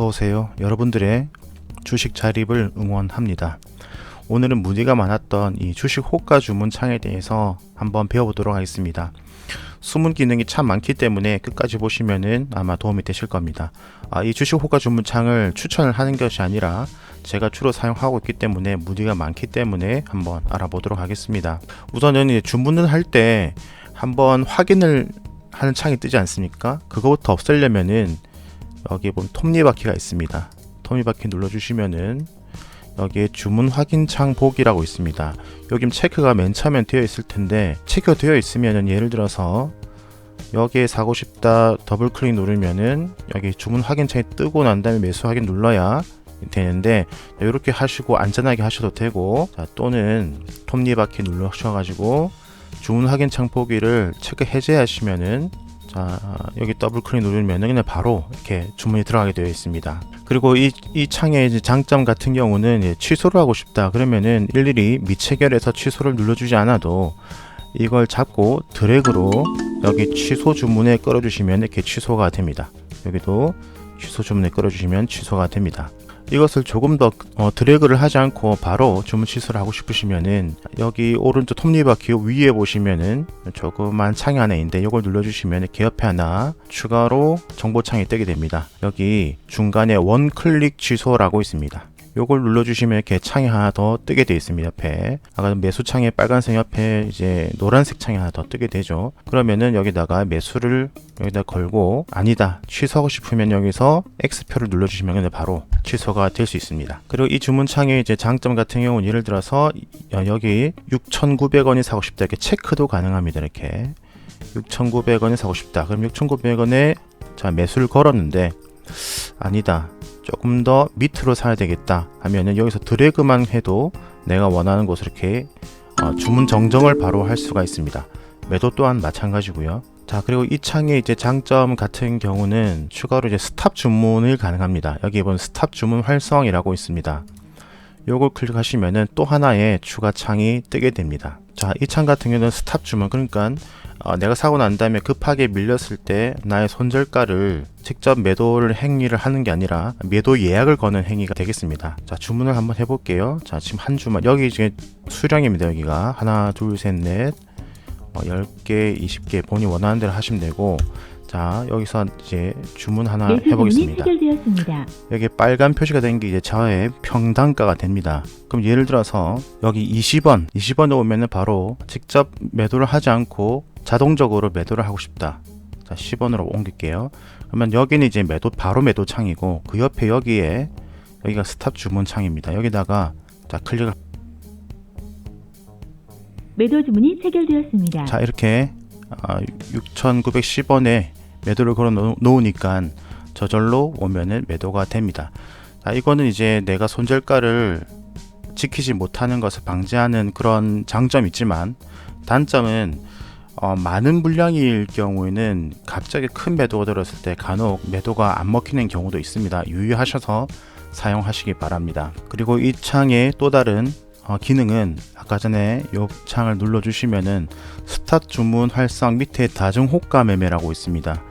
어서 오세요. 여러분들의 주식 자립을 응원합니다. 오늘은 문의가 많았던 이 주식 호가 주문 창에 대해서 한번 배워보도록 하겠습니다. 숨은 기능이 참 많기 때문에 끝까지 보시면은 아마 도움이 되실 겁니다. 아, 이 주식 호가 주문 창을 추천을 하는 것이 아니라 제가 주로 사용하고 있기 때문에 문의가 많기 때문에 한번 알아보도록 하겠습니다. 우선은 주문을 할 때 한번 확인을 하는 창이 뜨지 않습니까? 그거부터 없애려면은 여기 보면 톱니바퀴가 있습니다. 톱니바퀴 눌러주시면은 여기에 주문 확인 창 보기라고 있습니다. 여기 체크가 맨 처음엔 되어 있을 텐데 체크가 되어 있으면은 예를 들어서 여기에 사고 싶다 더블 클릭 누르면은 여기 주문 확인 창이 뜨고 난 다음에 매수 확인 눌러야 되는데 이렇게 하시고 안전하게 하셔도 되고 자, 또는 톱니바퀴 눌러셔가지고 주문 확인 창 보기를 체크 해제하시면은 자 여기 더블 클릭 누르면은 그냥 바로 이렇게 주문이 들어가게 되어 있습니다. 그리고 이, 이 창의 장점 같은 경우는 취소를 하고 싶다 그러면은 일일이 미체결해서 취소를 눌러주지 않아도 이걸 잡고 드래그로 여기 취소 주문에 끌어주시면 이렇게 취소가 됩니다. 여기도 취소 주문에 끌어주시면 취소가 됩니다. 이것을 조금 더 어, 드래그를 하지 않고 바로 주문 취소를 하고 싶으시면은 여기 오른쪽 톱니바퀴 위에 보시면은 조그만 창이 하나 있는데 이걸 눌러주시면 옆에 하나 추가로 정보창이 뜨게 됩니다. 여기 중간에 원 클릭 취소라고 있습니다. 요걸 눌러주시면 이렇게 창이 하나 더 뜨게 되어 있습니다. 옆에 아까 매수 창에 빨간색 옆에 이제 노란색 창이 하나 더 뜨게 되죠. 그러면은 여기다가 매수를 여기다 걸고 아니다 취소하고 싶으면 여기서 X표를 눌러주시면 그냥 바로 취소가 될 수 있습니다. 그리고 이 주문창의 이제 장점 같은 경우는 예를 들어서 여기 6,900원이 사고 싶다 이렇게 체크도 가능합니다. 이렇게 6,900원에 사고 싶다. 그럼 6,900원에 자 매수를 걸었는데 아니다. 조금 더 밑으로 사야 되겠다 하면은 여기서 드래그만 해도 내가 원하는 곳을 이렇게 어, 주문 정정을 바로 할 수가 있습니다. 매도 또한 마찬가지고요. 자 그리고 이 창의 이제 장점 같은 경우는 추가로 이제 스탑 주문을 가능합니다. 여기 보면 스탑 주문 활성이라고 있습니다. 요걸 클릭하시면은 또 하나의 추가 창이 뜨게 됩니다. 자, 이 창 같은 경우는 스탑 주문 그러니까 어, 내가 사고 난 다음에 급하게 밀렸을 때 나의 손절가를 직접 매도를 행위를 하는 게 아니라 매도 예약을 거는 행위가 되겠습니다. 자, 주문을 한번 해볼게요. 자, 지금 한 주만 여기 이제 수량입니다. 여기가 하나, 둘, 셋, 넷, 어, 10개, 20개 본인 원하는 대로 하시면 되고 자 여기서 이제 주문 하나 해보겠습니다. 여기 빨간 표시가 된 게 이제 저의 평단가가 됩니다. 그럼 예를 들어서 여기 20원, 20원에 오면은 바로 직접 매도를 하지 않고 자동적으로 매도를 하고 싶다. 자, 10원으로 옮길게요. 그러면 여기는 이제 매도 바로 매도 창이고 그 옆에 여기에 여기가 스탑 주문 창입니다. 여기다가 자 클릭을 매도 주문이 체결되었습니다. 자 이렇게 아, 6,910원에 매도를 걸어 놓- 놓으니까 저절로 오면은 매도가 됩니다. 자 이거는 이제 내가 손절가를 지키지 못하는 것을 방지하는 그런 장점이 있지만 단점은 어, 많은 물량일 경우에는 갑자기 큰 매도가 들었을 때 간혹 매도가 안 먹히는 경우도 있습니다. 유의하셔서 사용하시기 바랍니다. 그리고 이 창의 또 다른 어, 기능은 아까 전에 이 창을 눌러주시면은 스탑 주문 활성 밑에 다중 호가 매매라고 있습니다.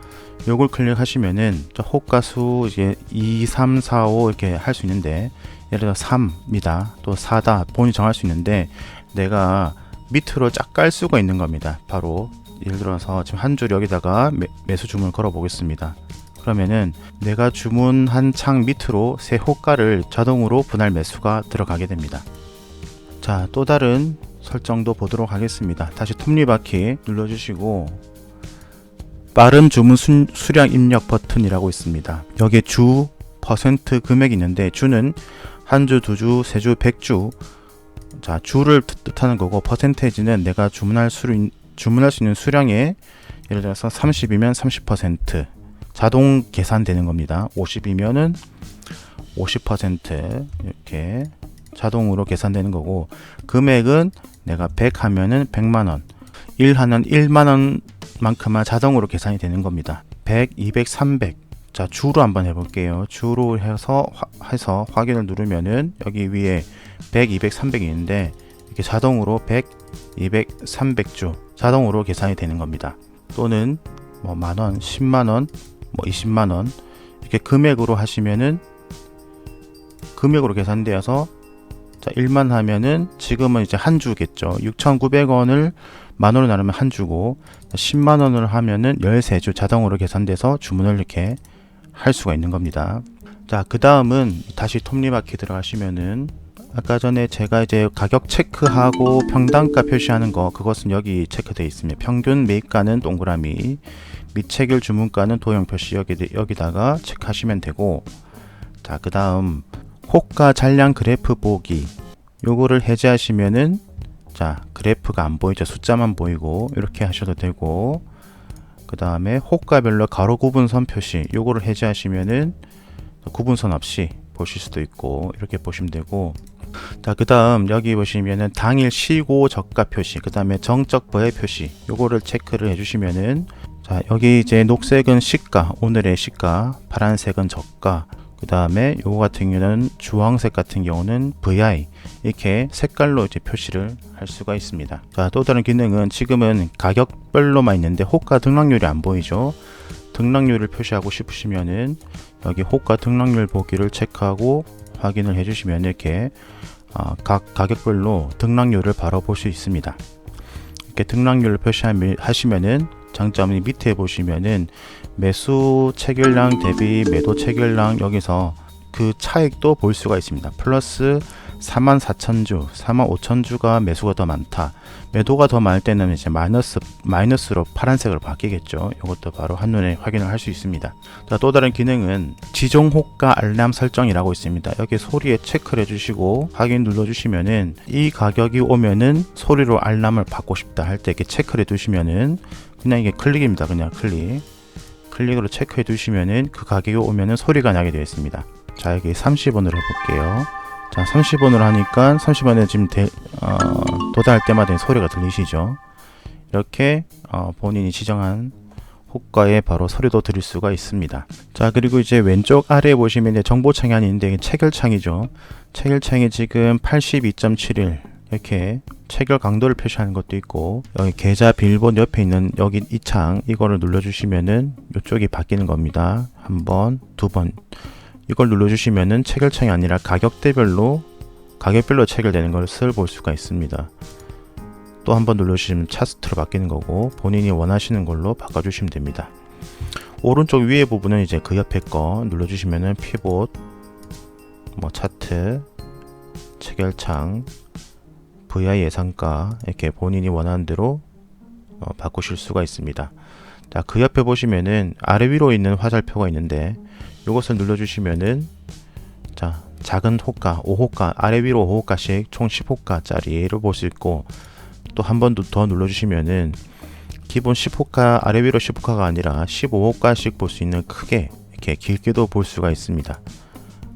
요걸 클릭하시면은 저 호가 수 이제 2, 3, 4, 5 이렇게 할 수 있는데 예를 들어 3이다 또 4다 본인이 정할 수 있는데 내가 밑으로 쫙 깔 수가 있는 겁니다. 바로 예를 들어서 지금 한 줄 여기다가 매, 매수 주문을 걸어 보겠습니다. 그러면은 내가 주문한 창 밑으로 새 호가를 자동으로 분할 매수가 들어가게 됩니다. 자, 또 다른 설정도 보도록 하겠습니다. 다시 톱니바퀴 눌러주시고 빠른 주문 수, 수량 입력 버튼이라고 있습니다. 여기에 주 퍼센트 금액이 있는데 주는 한 주, 두 주, 세 주, 백 주. 자, 주를 뜻- 뜻하는 거고 퍼센테이지는 내가 주문할 수 주문할 수 있는 수량의 예를 들어서 30이면 30% 자동 계산되는 겁니다. 50이면은 50% 이렇게 자동으로 계산되는 거고 금액은 내가 100 하면은 100만 원, 1 하면 1만 원 만큼만 자동으로 계산이 되는 겁니다. 100, 200, 300. 자, 주로 한번 해 볼게요. 주로 해서 화- 해서 확인을 누르면은 여기 위에 100, 200, 300이 있는데 이렇게 자동으로 100, 200, 300주 자동으로 계산이 되는 겁니다. 또는 뭐 만 원, 10만 원, 뭐 20만 원 이렇게 금액으로 하시면은 금액으로 계산되어서 자 1만 하면은 지금은 이제 한 주겠죠. 6,900원을 만 원으로 나누면 한 주고 10만 원을 하면은 13주 자동으로 계산돼서 주문을 이렇게 할 수가 있는 겁니다. 자, 그 다음은 다시 톱니바퀴 들어가시면은 아까 전에 제가 이제 가격 체크하고 평단가 표시하는 거 그것은 여기 체크되어 있습니다. 평균 매입가는 동그라미, 및 체결 주문가는 도형 표시 여기 여기다가 체크하시면 되고 자, 그 다음 호가 잔량 그래프 보기 요거를 해제하시면은 자 그래프가 안 보이죠? 숫자만 보이고 이렇게 하셔도 되고 그 다음에 호가별로 가로 구분선 표시 요거를 해제하시면은 구분선 없이 보실 수도 있고 이렇게 보시면 되고. 자그 다음 여기 보시면은 당일 시고 저가 표시 그 다음에 정적 거래 표시 요거를 체크를 해주시면은 자 여기 이제 녹색은 시가 오늘의 시가 파란색은 저가 그 다음에 요거 같은 경우는 주황색 같은 경우는 VI 이렇게 색깔로 이제 표시를 할 수가 있습니다. 자, 또 다른 기능은 지금은 가격별로만 있는데 호가 등락률이 안 보이죠. 등락률을 표시하고 싶으시면은 여기 호가 등락률 보기를 체크하고 확인을 해주시면 이렇게 어, 각 가격별로 등락률을 바로 볼 수 있습니다. 이렇게 등락률을 표시하시면은 장점이 밑에 보시면은 매수 체결량 대비 매도 체결량 여기서 그 차익도 볼 수가 있습니다. 플러스 44,000주, 45,000주가 매수가 더 많다. 매도가 더 많을 때는 이제 마이너스 마이너스로 파란색으로 바뀌겠죠. 이것도 바로 한눈에 확인을 할 수 있습니다. 자, 또 다른 기능은 지정 호가 알람 설정이라고 있습니다. 여기 소리에 체크를 해주시고 확인 눌러주시면은 이 가격이 오면은 소리로 알람을 받고 싶다 할 때 이렇게 체크를 해두시면은 그냥 이게 클릭입니다. 그냥 클릭. 클릭으로 체크해 두시면은 그 가격이 오면은 소리가 나게 되어 있습니다. 자, 여기 30원으로 해볼게요. 자, 30원으로 하니까 30원에 지금 대, 어, 도달할 때마다 소리가 들리시죠? 이렇게 어, 본인이 지정한 호가에 바로 소리도 들을 수가 있습니다. 자, 그리고 이제 왼쪽 아래에 보시면 이제 정보 창이 아닌데 체결 창이죠. 체결 창이 지금 82.71 이렇게 체결 강도를 표시하는 것도 있고 여기 계좌 비밀번호 옆에 있는 여기 이 창 이거를 눌러주시면은 이쪽이 바뀌는 겁니다. 한 번, 두 번. 이걸 눌러주시면은 체결창이 아니라 가격대별로 가격별로 체결되는 것을 볼 수가 있습니다. 또 한 번 눌러주시면 차트로 바뀌는 거고 본인이 원하시는 걸로 바꿔주시면 됩니다. 오른쪽 위에 부분은 이제 그 옆에 거 눌러주시면은 피봇, 뭐 차트, 체결창, VI 예상가 이렇게 본인이 원하는 대로 어, 바꾸실 수가 있습니다. 자, 그 옆에 보시면은 아래 위로 있는 화살표가 있는데 이것을 눌러주시면은 자 작은 호가 5호가 아래 위로 5호가씩 총 10호가짜리를 볼 수 있고 또 한 번 더 눌러주시면은 기본 10호가 아래 위로 10호가가 아니라 15호가씩 볼 수 있는 크게 이렇게 길게도 볼 수가 있습니다.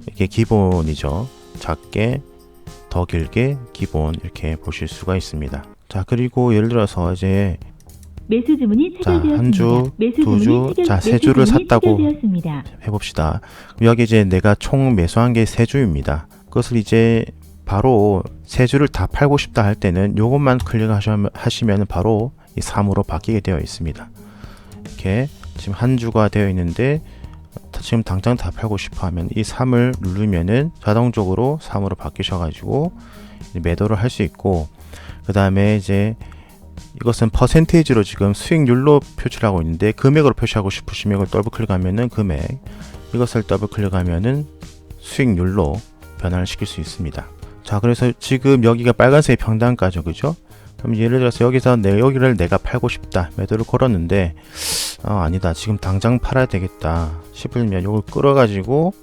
이게 기본이죠. 작게 더 길게 기본 이렇게 보실 수가 있습니다. 자 그리고 예를 들어서 이제 매수 주문이 자, 체결되었습니다. 한 주, 매수 두 주, 주문이 체결- 자, 세 매수 주를 샀다고. 체결되었습니다. 해봅시다. 여기 이제 내가 총 매수한 게 세 주입니다. 그것을 이제 바로 세 주를 다 팔고 싶다 할 때는 요것만 클릭하시면 바로 이 3으로 바뀌게 되어 있습니다. 이렇게 지금 한 주가 되어 있는데 지금 당장 다 팔고 싶어 하면 이 3을 누르면은 자동적으로 3으로 바뀌셔가지고 매도를 할 수 있고 그 다음에 이제 이것은 퍼센테이지로 지금 수익률로 표시를 하고 있는데 금액으로 표시하고 싶으시면 이걸 더블 클릭하면은 금액 이것을 더블 클릭하면은 수익률로 변환을 시킬 수 있습니다. 자 그래서 지금 여기가 빨간색 평단가죠 그죠? 그럼 예를 들어서 여기서 내 여기를 내가 팔고 싶다 매도를 걸었는데 어, 아니다 지금 당장 팔아야 되겠다 싶으면 이걸 끌어가지고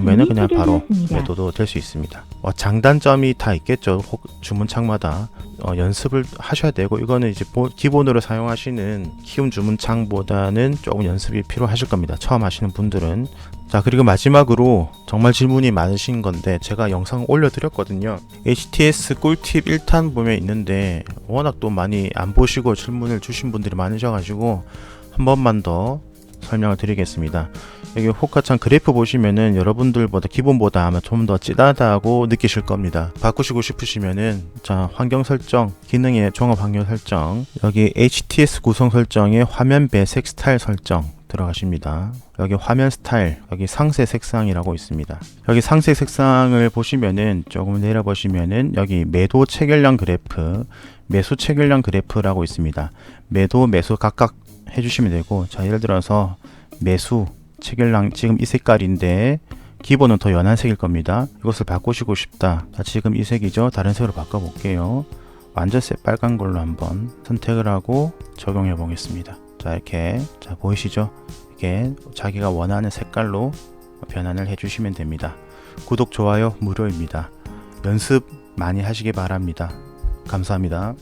주문이 그냥 바로 체결되었습니다. 매도도 될 수 있습니다. 어, 장단점이 다 있겠죠. 혹 주문창마다 어, 연습을 하셔야 되고 이거는 이제 보- 기본으로 사용하시는 키움 주문창보다는 조금 연습이 필요하실 겁니다. 처음 하시는 분들은 자 그리고 마지막으로 정말 질문이 많으신 건데 제가 영상 올려드렸거든요. HTS 꿀팁 1탄 보면 있는데 워낙 또 많이 안 보시고 질문을 주신 분들이 많으셔가지고 한 번만 더 설명을 드리겠습니다. 여기 호카창 그래프 보시면은 여러분들보다 기본보다 아마 좀 더 찌다다고 느끼실 겁니다. 바꾸시고 싶으시면은 자 환경 설정 기능의 종합 환경 설정 여기 HTS 구성 설정에 화면 배색 스타일 설정 들어가십니다. 여기 화면 스타일, 여기 상세 색상이라고 있습니다. 여기 상세 색상을 보시면은 조금 내려 보시면은 여기 매도 체결량 그래프, 매수 체결량 그래프라고 있습니다. 매도, 매수 각각 해주시면 되고, 자, 예를 들어서 매수 체결량 지금 이 색깔인데, 기본은 더 연한 색일 겁니다. 이것을 바꾸시고 싶다. 자, 지금 이 색이죠. 다른 색으로 바꿔 볼게요. 완전 새빨간 걸로 한번 선택을 하고 적용해 보겠습니다. 자 이렇게 자 보이시죠? 이렇게 자기가 원하는 색깔로 변환을 해주시면 됩니다. 구독 좋아요 무료입니다. 연습 많이 하시기 바랍니다. 감사합니다.